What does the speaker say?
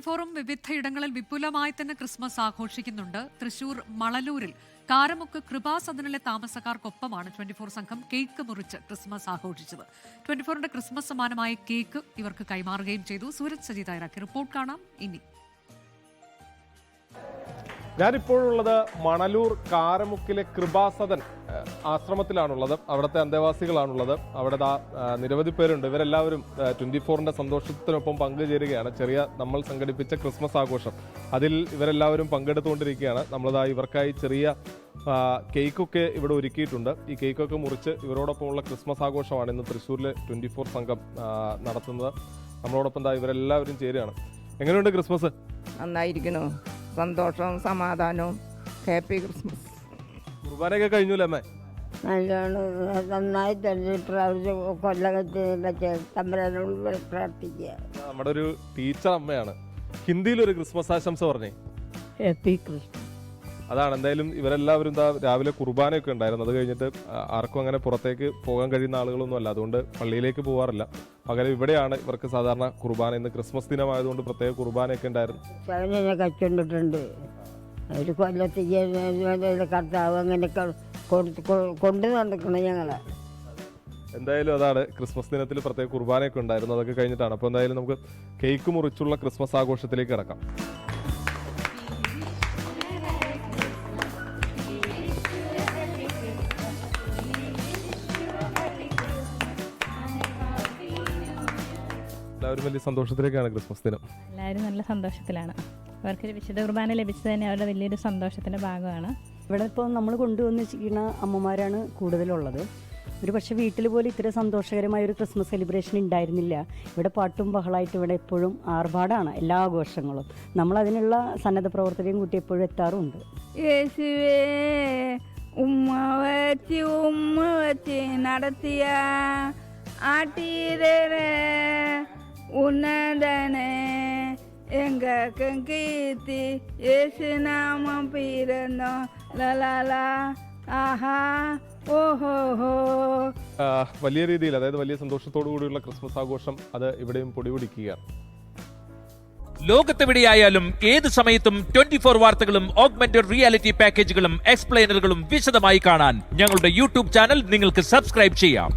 Twenty ഫോറും വിവിധയിടങ്ങളിൽ വിപുലമായി തന്നെ ക്രിസ്മസ് ആഘോഷിക്കുന്നുണ്ട്. തൃശൂർ മളലൂരിൽ കാരമുക്ക് കൃപാസദനിലെ താമസക്കാർക്കൊപ്പമാണ് ട്വന്റി ഫോർ സംഘം കേക്ക് മുറിച്ച് ക്രിസ്മസ് ആഘോഷിച്ചത്. ട്വന്റി ഫോറിന്റെ ക്രിസ്മസ് സമ്മാനമായ കേക്ക് ഇവർക്ക് കൈമാറുകയും ചെയ്തു. സൂരജ് സജി തയ്യാറാക്കി. റിപ്പോർട്ട് കാണാം. ഇനി ഞാനിപ്പോഴുള്ളത് മണലൂർ കാരമുക്കിലെ കൃപാസദൻ ആശ്രമത്തിലാണുള്ളത്. അവിടുത്തെ അന്തേവാസികളാണുള്ളത്. അവിടെ നിരവധി പേരുണ്ട്. ഇവരെല്ലാവരും ട്വന്റി ഫോറിന്റെ സന്തോഷത്തിനൊപ്പം പങ്കുചേരുകയാണ്. ചെറിയ നമ്മൾ സംഘടിപ്പിച്ച ക്രിസ്മസ് ആഘോഷം. അതിൽ ഇവരെല്ലാവരും പങ്കെടുത്തുകൊണ്ടിരിക്കുകയാണ്. നമ്മളിതാ ഇവർക്കായി ചെറിയ കേക്കൊക്കെ ഇവിടെ ഒരുക്കിയിട്ടുണ്ട്. ഈ കേക്കൊക്കെ മുറിച്ച് ഇവരോടൊപ്പമുള്ള ക്രിസ്മസ് ആഘോഷമാണ് ഇന്ന് തൃശ്ശൂരിലെ ട്വന്റി ഫോർ സംഘം നടത്തുന്നത്. നമ്മളോടൊപ്പം ഇവരെല്ലാവരും ചേരുകയാണ്. എങ്ങനെയുണ്ട് ക്രിസ്മസ്? നന്നായിരിക്കണു സന്തോഷവും സമാധാനവും. ഹാപ്പി ക്രിസ്മസ് കുർബാനയൊക്കെ കഴിഞ്ഞൂല്ലേ അമ്മേ? നല്ലോണം നന്നായി തന്നെ പ്രാവശ്യം കൊല്ലകത്തിലൊക്കെ തമ്പരനോട് പ്രാർത്ഥിക്കുക. നമ്മുടെ ഒരു ടീച്ചർ അമ്മയാണ്. ഹിന്ദിയിൽ ഒരു ക്രിസ്മസ് ആശംസ പറഞ്ഞേ. ഹാപ്പി ക്രിസ്മസ് അതാണ്. എന്തായാലും ഇവരെല്ലാവരും എന്താ രാവിലെ കുർബാനയൊക്കെ ഉണ്ടായിരുന്നു. അത് കഴിഞ്ഞിട്ട് ആർക്കും അങ്ങനെ പുറത്തേക്ക് പോകാൻ കഴിയുന്ന ആളുകളൊന്നും അല്ല. അതുകൊണ്ട് പള്ളിയിലേക്ക് പോകാറില്ല പകരം ഇവിടെയാണ് ഇവർക്ക് സാധാരണ കുർബാന. ഇന്ന് ക്രിസ്മസ് ദിനമായതുകൊണ്ട് പ്രത്യേക കുർബാനയൊക്കെ ഉണ്ടായിരുന്നു. കച്ചുകൊണ്ടിട്ടുണ്ട് ഒരു കൊല്ലത്ത് കർത്താവ് അങ്ങനെ കൊണ്ടു നടക്കണം ഞങ്ങളെ. എന്തായാലും അതാണ് ക്രിസ്മസ് ദിനത്തിൽ പ്രത്യേക കുർബാനയൊക്കെ ഉണ്ടായിരുന്നു. അതൊക്കെ കഴിഞ്ഞിട്ടാണ്. അപ്പോൾ എന്തായാലും നമുക്ക് കേക്ക് മുറിച്ചുള്ള ക്രിസ്മസ് ആഘോഷത്തിലേക്ക് കിടക്കാം. എല്ലാവരും വലിയ സന്തോഷത്തിലേക്കാണ് ക്രിസ്മസ് ദിനം. എല്ലാവരും നല്ല സന്തോഷത്തിലാണ്. അവർക്കൊരു വിശുദ്ധ കുർബാന ലഭിച്ചത് തന്നെ അവരുടെ വലിയൊരു സന്തോഷത്തിന്റെ ഭാഗമാണ്. ഇവിടെ ഇപ്പോൾ നമ്മൾ കൊണ്ടുവന്ന് ചെയ്യുന്ന അമ്മമാരാണ് കൂടുതലുള്ളത്. ഒരു പക്ഷേ വീട്ടിൽ പോലും ഇത്ര സന്തോഷകരമായ ഒരു ക്രിസ്മസ് സെലിബ്രേഷൻ ഉണ്ടായിരുന്നില്ല. ഇവിടെ പാട്ടും ബഹളമായിട്ട് ഇവിടെ എപ്പോഴും ആർഭാടാണ് എല്ലാ ആഘോഷങ്ങളും. നമ്മൾ അതിനുള്ള സന്നദ്ധ പ്രവർത്തകരെയും കൂട്ടി എപ്പോഴും എത്താറുണ്ട്. യേശുവേ ഉമ്മ വെച്ച് ഉമ്മ വെച്ച് നടത്തിയ ആട്ടീരേ. ഉന്നതനെ എങ്കും കീർത്തി യേശുനാമം പീരുന്നോ ലലാല ആഹാ. ഓഹോഹോ വലിയ രീതിയിൽ അതായത് വലിയ സന്തോഷത്തോടു കൂടിയുള്ള ക്രിസ്മസ് ആഘോഷം അത് ഇവിടെയും പൊടിപിടിക്കുകയാണ് ലോകത്തെവിടെയായാലും ഏത് സമയത്തും ട്വന്റി ഫോർ വാർത്തകളും ഓഗ്മെന്റഡ് റിയാലിറ്റി പാക്കേജുകളും എക്സ്പ്ലെയിനറുകളും വിശദമായി കാണാൻ ഞങ്ങളുടെ യൂട്യൂബ് ചാനൽ നിങ്ങൾക്ക് സബ്സ്ക്രൈബ് ചെയ്യാം.